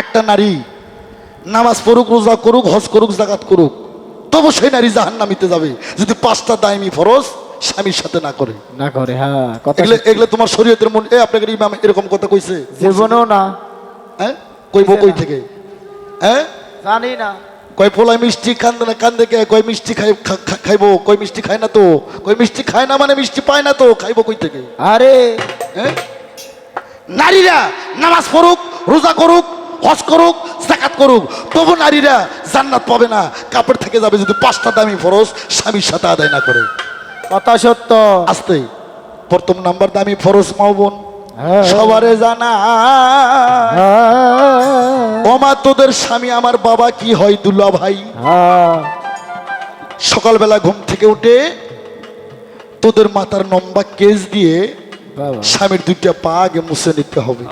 একটা নারী নামাজ পড়ুক রোজা করুক হজ করুক জাকাত করুক তবু সেই নারী জাহান নামিতে যাবে। যদি পাঁচটা দায়মি ফরজ স্বামীর সাথে না করে। না করে হ্যাঁ এগুলো এগুলো তোমার শরীয়তের মন এ আপনাকে ইমাম এরকম কথা কইছে। জীবনেও না। হ্যাঁ কইব কই থেকে? হ্যাঁ জানি না। কয় পোলায় মিষ্টি কান্দে না কান্দে কে? কয় মিষ্টি খাই খাইবো? কয় মিষ্টি খায় না তো? কয় মিষ্টি খায় না মানে মিষ্টি পায় না তো? খাইবো কই থেকে? আরে! হ্যাঁ? নারীরা নামাজ পড়ুক রোজা করুক হজ করুক জাকাত করুক তবু নারীরা জান্নাত পাবে না। কাপড় থেকে যাবে যদি পাঁচটা দামি ফরজ স্বামীর সাথে আদায় না করে। কথা সত্য। আসতে। প্রথম নাম্বার দামি ফরজ মাও বোন। হ্যাঁ। সবারে জানা। হ্যাঁ, ওমা তোদের স্বামী আমার বাবা কি হয় দুলা ভাই? হ্যাঁ, সকালবেলা ঘুম থেকে উঠে তোদের মাথার লম্বা কেস দিয়ে স্বামীর দুইটা পা আগে মুছে নিতে হবে।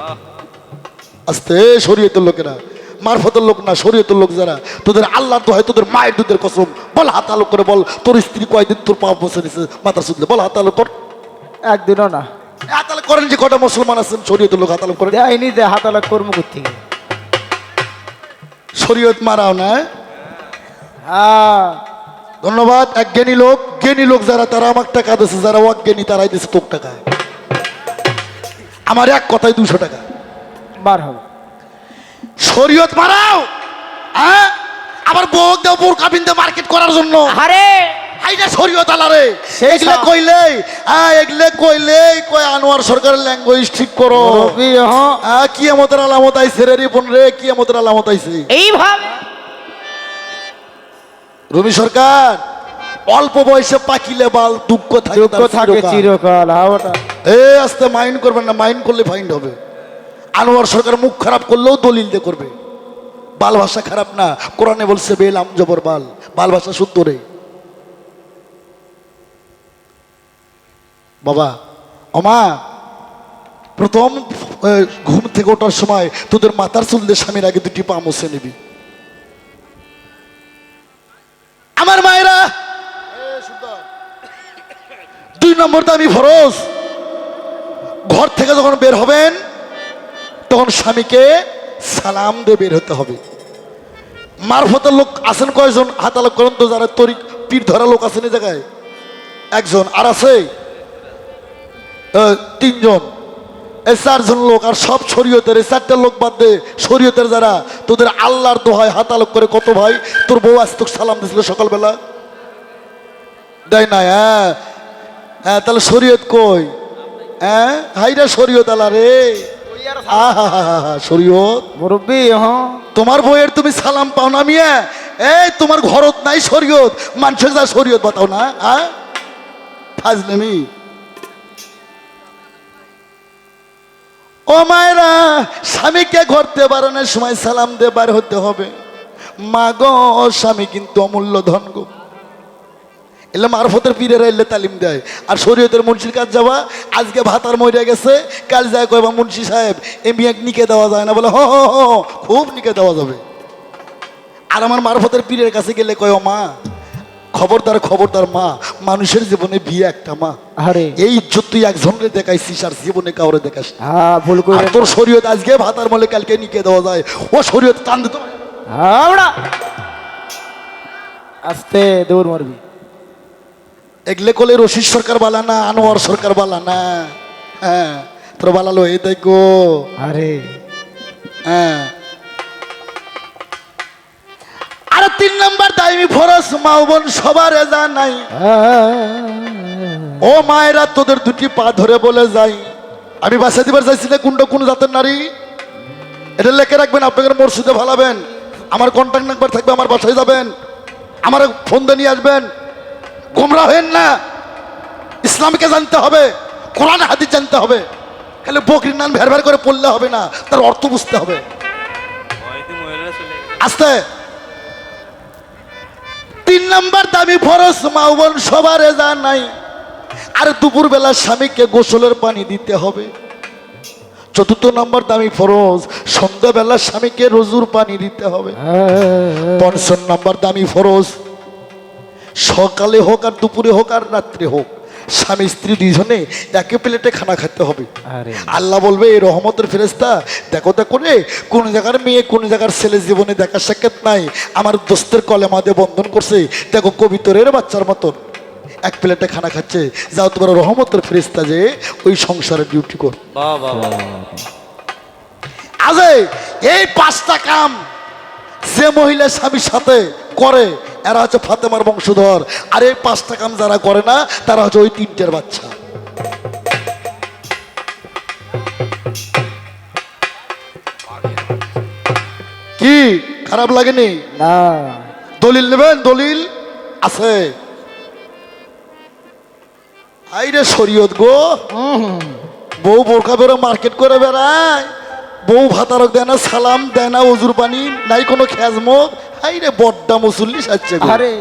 আস্তে শরীয়তের লোকেরা মারফতের লোক না শরীয়তের লোক যারা তোদের আল্লাহ তো হয় তোদের মায়ের দুধের কসম বল হাত আলো করে বল তোর স্ত্রী কয়দিন তোর পা মুছে নিছে মাথা শুধলে বল হাত আলো কর। একদিনও না। হাত আলো করেন যে কটা মুসলমান আছেন শরীয়তের লোক হাত আলো করেন। দেয়নি যে হাতালা কর্ম করতে শরীয়ত মারাও না হ্যাঁ? হ্যাঁ। ধন্যবাদ এক জ্ঞানী লোক জ্ঞানী লোক যারা তারা আমার টাকা দিচ্ছে যারা অজ্ঞানী তারাই দিচ্ছে তোর টাকা আমার এক কথায় দুশো টাকা। বার হবে। শরীয়ত মারাও হ্যাঁ? আবার বোক দাও বোর কাবিন দাও মার্কেট করার জন্য। আরে হাইটা শরীয়ত আলারে। এগুলো। কইলে হ্যাঁ এগুলো কইলে কয় আনোয়ার সরকারের ল্যাঙ্গুয়েজ ঠিক করো। রবি হ্যাঁ কি আমাদের আলামত আইছে রে রিপন রে কি আমাদের আলামত আইছে। এইভাবে? রবি সরকার অল্প বয়সে পাকিলে বাল দুঃখ থাকে দুঃখ থাকে চিরকাল। হ্যাঁ এ আস্তে মাইন্ড করবেন না মাইন্ড করলে ফাইন্ড হবে। আনোয়ার সরকার মুখ খারাপ করলেও দলিল দিয়ে করবে। বাল ভাষা খারাপ না, কোরআনে বলছে, বেল আম জবর বাল। বাল ভাষা শুদ্ধ রে। বাবা অমা প্রথম ঘুম থেকে ওঠার সময় তোদের মাথার চুল দিয়ে স্বামীর আগে দুটি পা মুছে নিবি। আমার মায়েরা, দুই নম্বর দামি ফরজ। ঘর থেকে যখন বের হবেন তখন স্বামীকে সালাম দিয়ে বের হতে হবে। মারফতের লোক আছেন কয়জন? হাতালক করেন তো যারা তরি পীর ধরা লোক আছেন এই জায়গায়। একজন আর আছে? তিনজন। এই চারজন লোক আর সব শরীয়তের, এই চারটা লোক বাদ দে, শরীয়তের যারা, তোদের আল্লাহর দোহায় হাতালক করে কত ভাই? তোর বউ আজ তোকে সালাম দিছিল সকালবেলা। দেয় না হ্যাঁ। হ্যাঁ তাহলে শরীয়ত কই? হ্যাঁ হাইরা শরীয়ত আলা রে। শরীয়ত। মুরব্বী হ্যাঁ। তোমার বইয়ের তুমি সালাম পাও না মিয়া? এই তোমার ঘরত নাই শরীয়ত। মানুষের যা শরীয়ত বাতাও না হ্যাঁ ফাজলামি ও মায়েরা স্বামীকে ঘরতে বাড়ানোর সময় সালাম দিয়ে বার হতে হবে। মা গো স্বামী কিন্তু অমূল্য ধন গো। এলে মারফতের পীরেরা এলে তালিম দেয়। আর শরীয়তের মুন্সির কাজ যাওয়া আজকে ভাতার মরিয়া গেছে কাল যায় কয়বা মুন্সি সাহেব এ এক নিকে দেওয়া যায় না বলে হ খুব নিকে দেওয়া যাবে। আর আমার মারফতের পীরের কাছে গেলে কয় ও মা খবরদার খবরদার মা মানুষের জীবনে বিয়ে একটা মা। আরে। এই ইজ্জত তুই একজনরে দেখাইছিস আর জীবনে কাউরে দেখাস। হ্যাঁ ভুল করে তোর শরীয়ত আজকে ভাতার মলে কালকে নিকে দেওয়া যায়। ও শরীয়ত কান দিতে হ্যাঁ ওটা আস্তে দৌড় মারবি। এগলে কলে রশিদ সরকার বালা না আনোয়ার সরকার বালা না। হ্যাঁ তোর বালালো এই দেখো আরে। হ্যাঁ। আর তিন নাম্বার দাইমি ফরস মাও বোন সবার এজা নাই। ও মায়েরা তোদের দুটি পা ধরে বলে যাই। আমি বাসা দিবার চাইছি না কোনটা কোন জাতের নারী? এটা লেখে রাখবেন আপনাদের মসজিদে ভালাবেন। আমার কন্ট্যাক্ট নাম্বার থাকবে আমার বাসায় যাবেন। আমার ফোন দিয়ে নিয়ে আসবেন। গোমরা হেন না। ইসলামকে জানতে হবে কোরআন হাদিস জানতে হবে। খালি বকরির নাম ভের ভের করে পড়লে হবে না তার অর্থ বুঝতে হবে। আস্তে। তিন নাম্বার দামি ফরস মাউবন সবার এজা নাই। আর দুপুর বেলা স্বামীকে গোসলের পানি দিতে হবে। চতুর্থ নম্বর দামি ফরজ সন্ধ্যাবেলা স্বামীকে রজুর পানি দিতে হবে। পঞ্চম নম্বর দামি ফরজ সকালে হোক আর দুপুরে হোক আর রাত্রে হোক স্বামী স্ত্রী দুইজনে একই প্লেটে খানা খেতে হবে। আরে। আল্লাহ বলবে এই রহমতের ফেরেস্তা দেখো দেখো রে কোন জায়গার মেয়ে কোন জায়গার ছেলে জীবনে দেখা সাক্ষাৎ নাই। আমার দোস্তের কলে দিয়ে বন্ধন করছে দেখো কবিতরের বাচ্চার মতন। এক প্লেটে খানা খাচ্ছে যাও তোমার রহমতের ফেরিস্তা যে ওই সংসারে ডিউটি কর। বাহ বাহ বাহ আজে এই পাঁচটা কাম যে মহিলা স্বামীর সাথে করে এরা হচ্ছে ফাতেমার বংশধর। আর এই পাঁচটা কাম যারা করে না তারা হচ্ছে ওই তিনটের বাচ্চা। কি? খারাপ লাগেনি? না। দলিল নেবেন? দলিল আছে। আইরে শরীয়ত গো। বউ বোরকা বেরো মার্কেট করে বেড়ায়। বউ ভাতারক দেয় না সালাম দেয় না অজুর পানি নাই কোনো খেজমত। হাই রে বড্ডা মুসল্লি সাজছে। আরে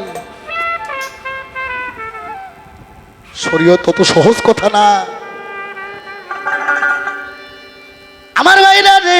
শরীয়ত তত সহজ কথা না আমার ভাইরা রে